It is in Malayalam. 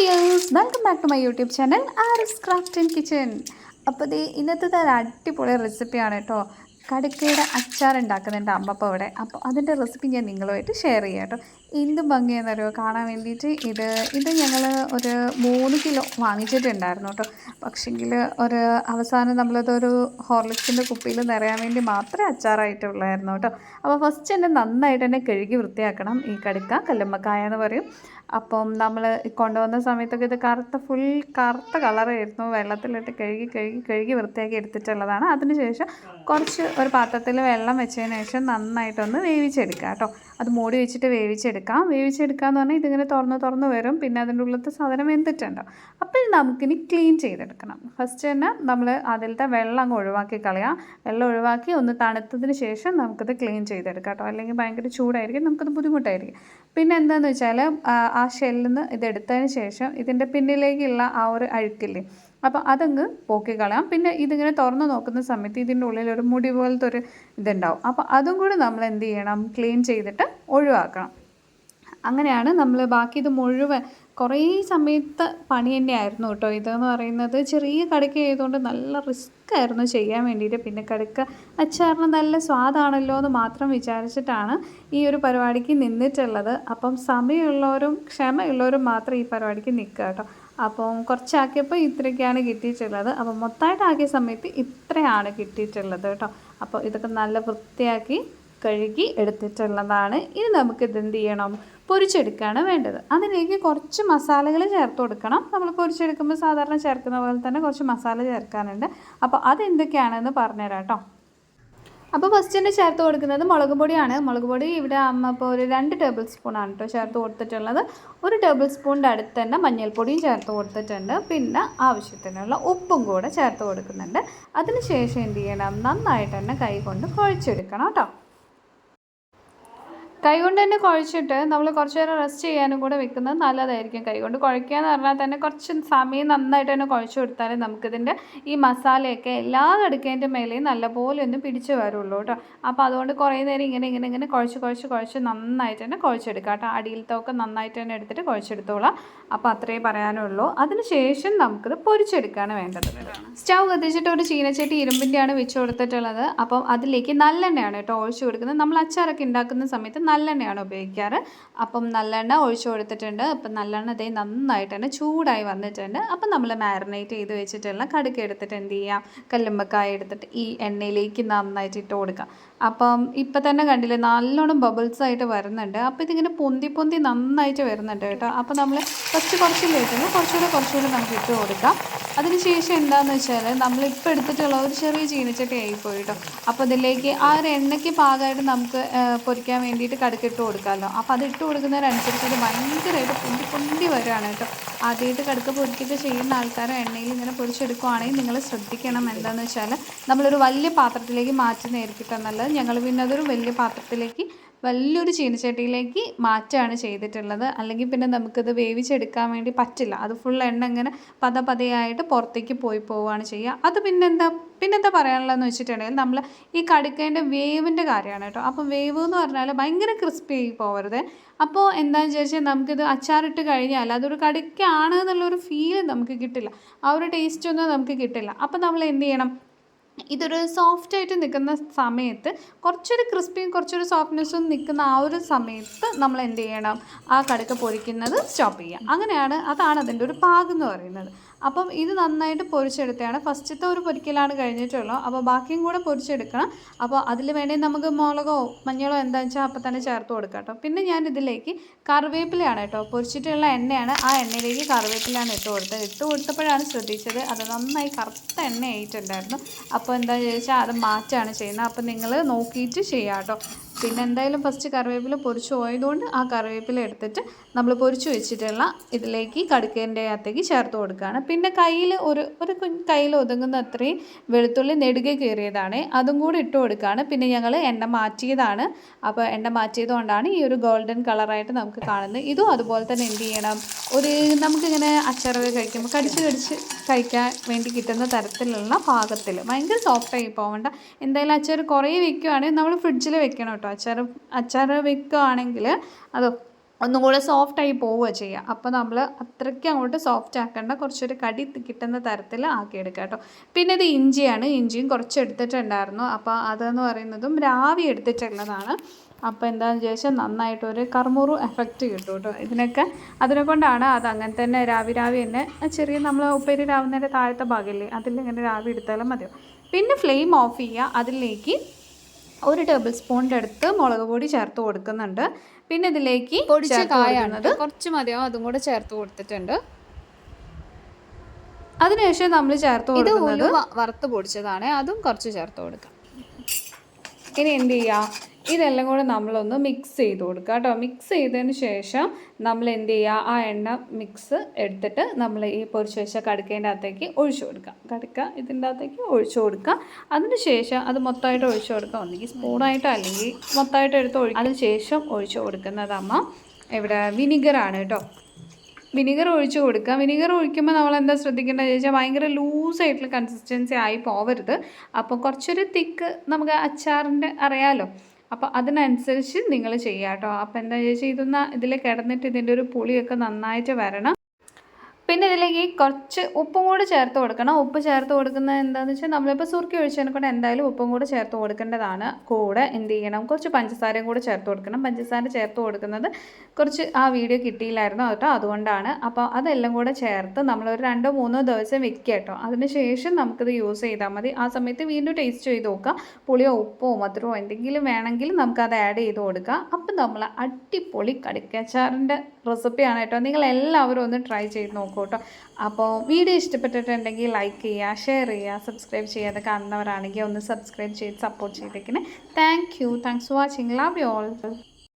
Dears welcome back to my YouTube channel R's craft and kitchen അപ്പോൾ ഇത് ഇന്നത്തെ ഒരു അടിപൊളി റെസിപ്പിയാണ് കേട്ടോ കടുക്കയുടെ അച്ചാർ ഉണ്ടാക്കുന്നുണ്ട് അമ്മപ്പ ഇവിടെ അപ്പോൾ അതിന്റെ റെസിപ്പി ഞാൻ നിങ്ങളുമായിട്ട് ഷെയർ ചെയ്യാം കേട്ടോ എന്ത് ഭംഗിയെന്നറിയോ? കാണാൻ വേണ്ടിയിട്ട് ഇത് ഇത് ഞങ്ങൾ ഒരു മൂന്ന് കിലോ വാങ്ങിച്ചിട്ടുണ്ടായിരുന്നു കേട്ടോ പക്ഷെങ്കിൽ ഒരു അവസാനം നമ്മളതൊരു ഹോർലിക്സിന്റെ കുപ്പിയിൽ നിറയാൻ വേണ്ടി മാത്രമേ അച്ചാറായിട്ടുള്ളായിരുന്നു കേട്ടോ അപ്പോൾ ഫസ്റ്റ് തന്നെ നന്നായിട്ട് തന്നെ കഴുകി വൃത്തിയാക്കണം ഈ കടുക്ക കല്ലുമ്മക്കായ എന്ന് പറയും. അപ്പം നമ്മൾ കൊണ്ടുവന്ന സമയത്തൊക്കെ ഇത് കറുത്ത ഫുൾ കറുത്ത കളറായിരുന്നു. വെള്ളത്തിലിട്ട് കഴുകി കഴുകി കഴുകി വൃത്തിയാക്കി എടുത്തിട്ടുള്ളതാണ്. അതിനുശേഷം കുറച്ച് ഒരു പാത്രത്തിൽ വെള്ളം വെച്ചതിന് ശേഷം നന്നായിട്ടൊന്ന് വേവിച്ചെടുക്കുക കേട്ടോ. അത് മൂടി വെച്ചിട്ട് വേവിച്ചെടുക്കാം. വേവിച്ചെടുക്കുക എന്ന് പറഞ്ഞാൽ ഇതിങ്ങനെ തുറന്ന് തുറന്ന് വരും. പിന്നെ അതിന്റെ ഉള്ളിലത്തെ സാധനം വെന്തിട്ടുണ്ടാവും അപ്പോൾ നമുക്കിനി ക്ലീൻ ചെയ്തെടുക്കണം. ഫസ്റ്റ് തന്നെ നമ്മൾ അതിലത്തെ വെള്ളം അങ്ങ് ഒഴിവാക്കി കളയാം. വെള്ളം ഒഴിവാക്കി ഒന്ന് തണുത്തതിന് ശേഷം നമുക്കത് ക്ലീൻ ചെയ്തെടുക്കാം കേട്ടോ. അല്ലെങ്കിൽ ഭയങ്കര ചൂടായിരിക്കും. നമുക്കത് ബുദ്ധിമുട്ടായിരിക്കും. പിന്നെ എന്താണെന്ന് വെച്ചാൽ ആ ഷെല്ലിൽ നിന്ന് ഇതെടുത്തതിന് ശേഷം ഇതിന്റെ പിന്നിലേക്കുള്ള ആ ഒരു അഴുക്കില്ലേ അപ്പോൾ അതങ്ങ് പോക്കി കളയാം. പിന്നെ ഇതിങ്ങനെ തുറന്ന് നോക്കുന്ന സമയത്ത് ഇതിന്റെ ഉള്ളിൽ ഒരു മുടി പോലത്തെ ഒരു ഇതുണ്ടാവും. അപ്പോൾ അതും കൂടി നമ്മൾ എന്ത് ചെയ്യണം? ക്ലീൻ ചെയ്തിട്ട് ഒഴിവാക്കണം. അങ്ങനെയാണ് നമ്മൾ ബാക്കി ഇത് മുഴുവൻ കുറേ സമയത്ത് പണി തന്നെയായിരുന്നു കേട്ടോ. ഇതെന്ന് പറയുന്നത് ചെറിയ കടുക്ക ആയതുകൊണ്ട് നല്ല റിസ്ക് ആയിരുന്നു ചെയ്യാൻ വേണ്ടിയിട്ട്. പിന്നെ കടുക്ക അച്ചാറിന് നല്ല സ്വാദാണല്ലോ എന്ന് മാത്രം വിചാരിച്ചിട്ടാണ് ഈ ഒരു പരിപാടിക്ക് നിന്നിട്ടുള്ളത്. അപ്പം സമയമുള്ളവരും ക്ഷമയുള്ളവരും മാത്രം ഈ പരിപാടിക്ക് നിൽക്കുക കേട്ടോ. അപ്പം കുറച്ചാക്കിയപ്പോൾ ഇത്രയൊക്കെയാണ് കിട്ടിയിട്ടുള്ളത്. അപ്പം മൊത്തമായിട്ട് ആക്കിയ സമയത്ത് ഇത്രയാണ് കിട്ടിയിട്ടുള്ളത് കേട്ടോ. അപ്പോൾ ഇതൊക്കെ നല്ല വൃത്തിയാക്കി കഴുകി എടുത്തിട്ടുള്ളതാണ്. ഇനി നമുക്ക് എന്ത് ചെയ്യണം? പൊരിച്ചെടുക്കുകയാണ് വേണ്ടത്. അതിലേക്ക് കുറച്ച് മസാലകൾ ചേർത്ത് കൊടുക്കണം. നമ്മൾ പൊരിച്ചെടുക്കുമ്പോൾ സാധാരണ ചേർക്കുന്ന പോലെ തന്നെ കുറച്ച് മസാല ചേർക്കാനുണ്ട്. അപ്പോൾ അതെന്തൊക്കെയാണെന്ന് പറഞ്ഞുതരാം കേട്ടോ. അപ്പോൾ ഫസ്റ്റ് തന്നെ ചേർത്ത് കൊടുക്കുന്നത് മുളക് പൊടിയാണ്. മുളക് പൊടി ഇവിടെ അമ്മ ഇപ്പോൾ ഒരു രണ്ട് ടേബിൾ സ്പൂണാണ് കേട്ടോ ചേർത്ത് കൊടുത്തിട്ടുള്ളത്. ഒരു ടേബിൾ സ്പൂണിന്റെ അടുത്ത് തന്നെ മഞ്ഞൾപ്പൊടിയും ചേർത്ത് കൊടുത്തിട്ടുണ്ട്. പിന്നെ ആവശ്യത്തിനുള്ള ഉപ്പും കൂടെ ചേർത്ത് കൊടുക്കുന്നുണ്ട്. അതിനുശേഷം എന്ത് ചെയ്യണം? നന്നായിട്ട് തന്നെ കൈ കൊണ്ട് കുഴച്ചെടുക്കണം കേട്ടോ. കൈകൊണ്ട് തന്നെ കുഴച്ചിട്ട് നമ്മൾ കുറച്ച് നേരം റെസ്റ്റ് ചെയ്യാനും കൂടെ വെക്കുന്നത് നല്ലതായിരിക്കും. കൈകൊണ്ട് കുഴക്കുക എന്ന് പറഞ്ഞാൽ തന്നെ കുറച്ച് സമയം നന്നായിട്ട് തന്നെ കുഴച്ച് കൊടുത്താലേ നമുക്കിതിന്റെ ഈ മസാലയൊക്കെ എല്ലാ കടുക്കേന്റെ മേലെയും നല്ലപോലെ ഒന്ന് പിടിച്ച് വരുള്ളൂ കേട്ടോ. അപ്പോൾ അതുകൊണ്ട് കുറേ നേരം ഇങ്ങനെ ഇങ്ങനെ ഇങ്ങനെ കുഴച്ച് കുഴച്ച് കുഴച്ച് നന്നായിട്ട് തന്നെ കുഴച്ചെടുക്കാം കേട്ടോ. അടിയിലത്തൊക്കെ നന്നായിട്ട് തന്നെ എടുത്തിട്ട് കുഴച്ചെടുത്തോളാം. അപ്പോൾ അത്രേ പറയാനുള്ളൂ. അതിനുശേഷം നമുക്കിത് പൊരിച്ചെടുക്കുകയാണ് വേണ്ടത്. സ്റ്റൗ കത്തിച്ചിട്ട് ഒരു ചീനച്ചട്ടി ഇരുമ്പിന്റെയാണ് വെച്ച് കൊടുത്തിട്ടുള്ളത്. അപ്പം അതിലേക്ക് നല്ലെണ്ണയാണ് കേട്ടോ ഒഴിച്ചു കൊടുക്കുന്നത്. നമ്മൾ അച്ചാറൊക്കെ ഉണ്ടാക്കുന്ന സമയത്ത് നല്ലെണ്ണയാണ് ഉപയോഗിക്കാറ്. അപ്പം നല്ലെണ്ണ ഒഴിച്ചു കൊടുത്തിട്ടുണ്ട്. അപ്പം നല്ലെണ്ണ ഇതേ നന്നായിട്ട് തന്നെ ചൂടായി വന്നിട്ടുണ്ട്. അപ്പം നമ്മൾ മാരിനേറ്റ് ചെയ്ത് വെച്ചിട്ടുള്ള കടുക്ക എടുത്തിട്ട് എന്ത് ചെയ്യാം? കല്ലുമ്പക്കായ എടുത്തിട്ട് ഈ എണ്ണയിലേക്ക് നന്നായിട്ട് ഇട്ട് കൊടുക്കാം. അപ്പം ഇപ്പം തന്നെ കണ്ടില്ലേ നല്ലോണം ബബിൾസ് ആയിട്ട് വരുന്നുണ്ട്. അപ്പോൾ ഇതിങ്ങനെ പൊന്തി പൊന്തി നന്നായിട്ട് വരുന്നുണ്ട് കേട്ടോ. അപ്പോൾ നമ്മൾ ഫസ്റ്റ് കുറച്ച് ലേറ്റിന് കുറച്ചുകൂടെ കുറച്ചുകൂടെ നമുക്ക് ഇട്ട് കൊടുക്കാം. അതിനുശേഷം എന്താണെന്ന് വെച്ചാൽ നമ്മളിപ്പോൾ എടുത്തിട്ടുള്ള ഒരു ചെറിയ ചീനച്ചട്ടി ആയിപ്പോയി കേട്ടോ അപ്പോൾ ഇതിലേക്ക് ആ ഒരു എണ്ണയ്ക്ക് പാകമായിട്ട് നമുക്ക് പൊരിക്കാൻ വേണ്ടിയിട്ട് കടുക്കിട്ട് കൊടുക്കാമല്ലോ അപ്പോൾ അത് ഇട്ട് കൊടുക്കുന്നതിനനുസരിച്ച് അത് ഭയങ്കരമായിട്ട് പൊന്തി പൊന്തി വരുവാണ് കേട്ടോ. ആദ്യമായിട്ട് കടുക്ക പൊരിക്കൊക്കെ ചെയ്യുന്ന ആൾക്കാരെ എണ്ണയിൽ ഇങ്ങനെ പൊരിച്ചെടുക്കുവാണെങ്കിൽ നിങ്ങൾ ശ്രദ്ധിക്കണം എന്താണെന്ന് വെച്ചാൽ നമ്മളൊരു വലിയ പാത്രത്തിലേക്ക് മാറ്റി നല്ലത്. ഞങ്ങൾ പിന്നെ അതൊരു വലിയ പാത്രത്തിലേക്ക് വലിയൊരു ചീനച്ചട്ടിയിലേക്ക് മാറ്റാണ് ചെയ്തിട്ടുള്ളത്. അല്ലെങ്കിൽ പിന്നെ നമുക്കത് വേവിച്ചെടുക്കാൻ വേണ്ടി പറ്റില്ല. അത് ഫുൾ എണ്ണ ഇങ്ങനെ പത പതയായിട്ട് പുറത്തേക്ക് പോയി പോവുകയാണ് ചെയ്യുക. അത് പിന്നെന്താ പിന്നെന്താ പറയാനുള്ളതെന്ന് വെച്ചിട്ടുണ്ടെങ്കിൽ നമ്മൾ ഈ കടുക്കേന്റെ വേവിന്റെ കാര്യമാണ് കേട്ടോ. അപ്പോൾ വേവ് എന്ന് പറഞ്ഞാൽ ഭയങ്കര ക്രിസ്പി ആയി പോകരുത്. അപ്പോൾ എന്താണെന്ന് വിചാരിച്ചാൽ നമുക്കിത് അച്ചാറിട്ട് കഴിഞ്ഞാൽ അതൊരു കടുക്കാണ് എന്നുള്ളൊരു ഫീൽ നമുക്ക് കിട്ടില്ല. ആ ഒരു ടേസ്റ്റ് ഒന്നും നമുക്ക് കിട്ടില്ല. അപ്പോൾ നമ്മൾ എന്ത് ചെയ്യണം? ഇതൊരു സോഫ്റ്റ് ആയിട്ട് നിൽക്കുന്ന സമയത്ത് കുറച്ചൊരു ക്രിസ്പിയും കുറച്ചൊരു സോഫ്റ്റ്നെസ്സും നിൽക്കുന്ന ആ ഒരു സമയത്ത് നമ്മൾ എന്ത് ചെയ്യണം? ആ കടുക്ക പൊരിക്കുന്നത് സ്റ്റോപ്പ് ചെയ്യുക. അങ്ങനെയാണ് അതാണ് അതിന്റെ ഒരു പാകം എന്ന് പറയുന്നത്. അപ്പം ഇത് നന്നായിട്ട് പൊരിച്ചെടുത്തതാണ്. ഫസ്റ്റത്തെ ഒരു പൊരിക്കലാണ് കഴിഞ്ഞിട്ടുള്ളൂ. അപ്പോൾ ബാക്കിയും കൂടെ പൊരിച്ചെടുക്കണം. അപ്പോൾ അതിൽ വേണമെങ്കിൽ നമുക്ക് മുളകോ മഞ്ഞളോ എന്താ വെച്ചാൽ അപ്പം തന്നെ ചേർത്ത് കൊടുക്കാം കേട്ടോ. പിന്നെ ഞാൻ ഇതിലേക്ക് കറിവേപ്പിലയാണ് കേട്ടോ. പൊരിച്ചിട്ടുള്ള എണ്ണയാണ്. ആ എണ്ണയിലേക്ക് കറിവേപ്പിലാണ് ഇട്ട് കൊടുത്തത്. ഇട്ട് കൊടുത്തപ്പോഴാണ് ശ്രദ്ധിച്ചത്. അത് നന്നായി കറുത്ത എണ്ണ ആയിട്ടുണ്ടായിരുന്നു അപ്പോൾ എന്താണെന്ന് ചോദിച്ചാൽ അത് മാറ്റാണ് ചെയ്യുന്നത്. അപ്പോൾ നിങ്ങൾ നോക്കിയിട്ട് ചെയ്യാം കേട്ടോ. പിന്നെ എന്തായാലും ഫസ്റ്റ് കറിവേപ്പില പൊരിച്ചു പോയതുകൊണ്ട് ആ കറിവേപ്പില എടുത്തിട്ട് നമ്മൾ പൊരിച്ചു വെച്ചിട്ടുള്ള ഇതിലേക്ക് കടുക്കേന്റെ അകത്തേക്ക് ചേർത്ത് കൊടുക്കുകയാണ്. പിന്നെ കയ്യിൽ ഒരു ഒരു കയ്യിൽ ഒതുങ്ങുന്ന അത്രയും വെളുത്തുള്ളി നെടുകെ കയറിയതാണ് അതും കൂടി ഇട്ട് കൊടുക്കുകയാണ്. പിന്നെ ഞങ്ങൾ എണ്ണ മാറ്റിയതാണ്. അപ്പോൾ എണ്ണ മാറ്റിയത് കൊണ്ടാണ് ഈ ഒരു ഗോൾഡൻ കളറായിട്ട് നമുക്ക് കാണുന്നത്. ഇതും അതുപോലെ തന്നെ എന്ത് ചെയ്യണം? ഒരു നമുക്കിങ്ങനെ അച്ചാറൊക്കെ കഴിക്കുമ്പോൾ കടിച്ച് കടിച്ച് കഴിക്കാൻ വേണ്ടി കിട്ടുന്ന തരത്തിലുള്ള പാകത്തിൽ ഭയങ്കര സോഫ്റ്റായി പോകേണ്ട എന്തായാലും അച്ചാർ കുറേ വെക്കുകയാണെങ്കിൽ നമ്മൾ ഫ്രിഡ്ജിൽ വെക്കണം കേട്ടോ അച്ചാർ അച്ചാർ വെക്കുകയാണെങ്കിൽ അത് ഒന്നും കൂടെ സോഫ്റ്റായി പോവുക ചെയ്യുക അപ്പോൾ നമ്മൾ അത്രയ്ക്ക് അങ്ങോട്ട് സോഫ്റ്റ് ആക്കേണ്ട. കുറച്ചൊരു കടി കിട്ടുന്ന തരത്തിൽ ആക്കിയെടുക്കുക കേട്ടോ. പിന്നെ ഇത് ഇഞ്ചിയാണ്. ഇഞ്ചിയും കുറച്ച് എടുത്തിട്ടുണ്ടായിരുന്നു. അപ്പോൾ അതെന്ന് പറയുന്നതും രാവി എടുത്തിട്ടുള്ളതാണ്. അപ്പോൾ എന്താണെന്ന് ചോദിച്ചാൽ നന്നായിട്ടൊരു കർമുറു എഫക്റ്റ് കിട്ടും കേട്ടോ. ഇതിനൊക്കെ അതിനെ കൊണ്ടാണ് അത് അങ്ങനെ തന്നെ രാവി രാവി തന്നെ ചെറിയ നമ്മൾ ഉപ്പേരി രാവുന്നതിന്റെ താഴത്തെ ഭാഗമില്ലേ അതിലിങ്ങനെ രാവി എടുത്താലും മതിയോ പിന്നെ ഫ്ലെയിം ഓഫ് ചെയ്യുക അതിലേക്ക് ഒരു ടേബിൾ സ്പൂണിന്റെ അടുത്ത് മുളക് പൊടി ചേർത്ത് കൊടുക്കുന്നുണ്ട്. പിന്നെ ഇതിലേക്ക് പൊടിച്ച കായാണത് കായാണ് കുറച്ച് മതിയാവും അതും കൂടെ ചേർത്ത് കൊടുത്തിട്ടുണ്ട്. അതിനുശേഷം നമ്മൾ ചേർത്ത് കൊടുക്കുന്നത് വറുത്ത് പൊടിച്ചതാണ് അതും കുറച്ച് ചേർത്ത് കൊടുക്കാം. ഇനി എന്ത് ചെയ്യുക ഇതെല്ലാം കൂടെ നമ്മളൊന്ന് മിക്സ് ചെയ്ത് കൊടുക്കുക. കേട്ടോ. മിക്സ് ചെയ്തതിന് ശേഷം നമ്മൾ എന്ത് ചെയ്യുക? ആ എണ്ണ മിക്സ് എടുത്തിട്ട് നമ്മൾ ഈ പൊരിച്ച് വെച്ച കടുക്കേന്റെ അകത്തേക്ക് ഒഴിച്ചു കൊടുക്കുക. കടുക്ക ഇതിന്റെ അകത്തേക്ക് ഒഴിച്ചു കൊടുക്കുക. അതിന് ശേഷം അത് മൊത്തമായിട്ട് ഒഴിച്ചു കൊടുക്കുക. ഒന്നെങ്കിൽ സ്പൂണായിട്ടോ അല്ലെങ്കിൽ മൊത്തമായിട്ട് എടുത്ത് ഒഴി അതിന് ശേഷം ഒഴിച്ചു കൊടുക്കുന്നത് അമ്മ ഇവിടെ വിനിഗറാണ് കേട്ടോ. വിനിഗർ ഒഴിച്ച് കൊടുക്കുക. വിനിഗർ ഒഴിക്കുമ്പോൾ നമ്മൾ എന്താ ശ്രദ്ധിക്കേണ്ടത് ചോദിച്ചാൽ ഭയങ്കര ലൂസായിട്ടുള്ള കൺസിസ്റ്റൻസി ആയി പോവരുത്. അപ്പോൾ കുറച്ചൊരു തിക്ക് നമുക്ക് അച്ചാറിന്റെ അറിയാലോ. അപ്പോൾ അതിനനുസരിച്ച് നിങ്ങൾ ചെയ്യാട്ടോ. കേട്ടോ അപ്പോൾ എന്താ ചോദിച്ചാൽ ഇതൊന്ന് ഇതിൽ കിടന്നിട്ട് ഇതിന്റെ ഒരു പുളിയൊക്കെ നന്നായിട്ട് വരണം. പിന്നെ ഇതിലേക്ക് കുറച്ച് ഉപ്പും കൂടി ചേർത്ത് കൊടുക്കണം. ഉപ്പ് ചേർത്ത് കൊടുക്കുന്നത് എന്താണെന്ന് വെച്ചാൽ നമ്മളിപ്പോൾ സുർക്കി ഒഴിച്ചതിനെ കൊണ്ട് എന്തായാലും ഉപ്പും കൂടി ചേർത്ത് കൊടുക്കേണ്ടതാണ്. കൂടെ എന്ത് ചെയ്യണം? കുറച്ച് പഞ്ചസാരയും കൂടി ചേർത്ത് കൊടുക്കണം. പഞ്ചസാര ചേർത്ത് കൊടുക്കുന്നത് കുറച്ച് ആ വീഡിയോ കിട്ടിയില്ലായിരുന്നു കേട്ടോ അതുകൊണ്ടാണ്. അപ്പോൾ അതെല്ലാം കൂടെ ചേർത്ത് നമ്മളൊരു രണ്ടോ മൂന്നോ ദിവസം വെക്കുക കേട്ടോ. അതിനുശേഷം നമുക്കിത് യൂസ് ചെയ്താൽ മതി. ആ സമയത്ത് വീണ്ടും ടേസ്റ്റ് ചെയ്ത് നോക്കുക പുളിയോ ഉപ്പോ മധുരമോ എന്തെങ്കിലും വേണമെങ്കിൽ നമുക്കത് ആഡ് ചെയ്ത് കൊടുക്കാം. അപ്പം നമ്മൾ അടിപൊളി കടിക്കച്ചാറിന്റെ റെസിപ്പിയാണ് കേട്ടോ. നിങ്ങൾ എല്ലാവരും ഒന്ന് ട്രൈ ചെയ്ത് നോക്കൂ കേട്ടോ. അപ്പോൾ വീഡിയോ ഇഷ്ടപ്പെട്ടിട്ടുണ്ടെങ്കിൽ ലൈക്ക് ചെയ്യുക ഷെയർ ചെയ്യുക സബ്സ്ക്രൈബ് ചെയ്യാതെ കാണുന്നവരാണെങ്കിൽ ഒന്ന് സബ്സ്ക്രൈബ് ചെയ്ത് സപ്പോർട്ട് ചെയ്തേക്കണേ. Thank you thanks for watching love you all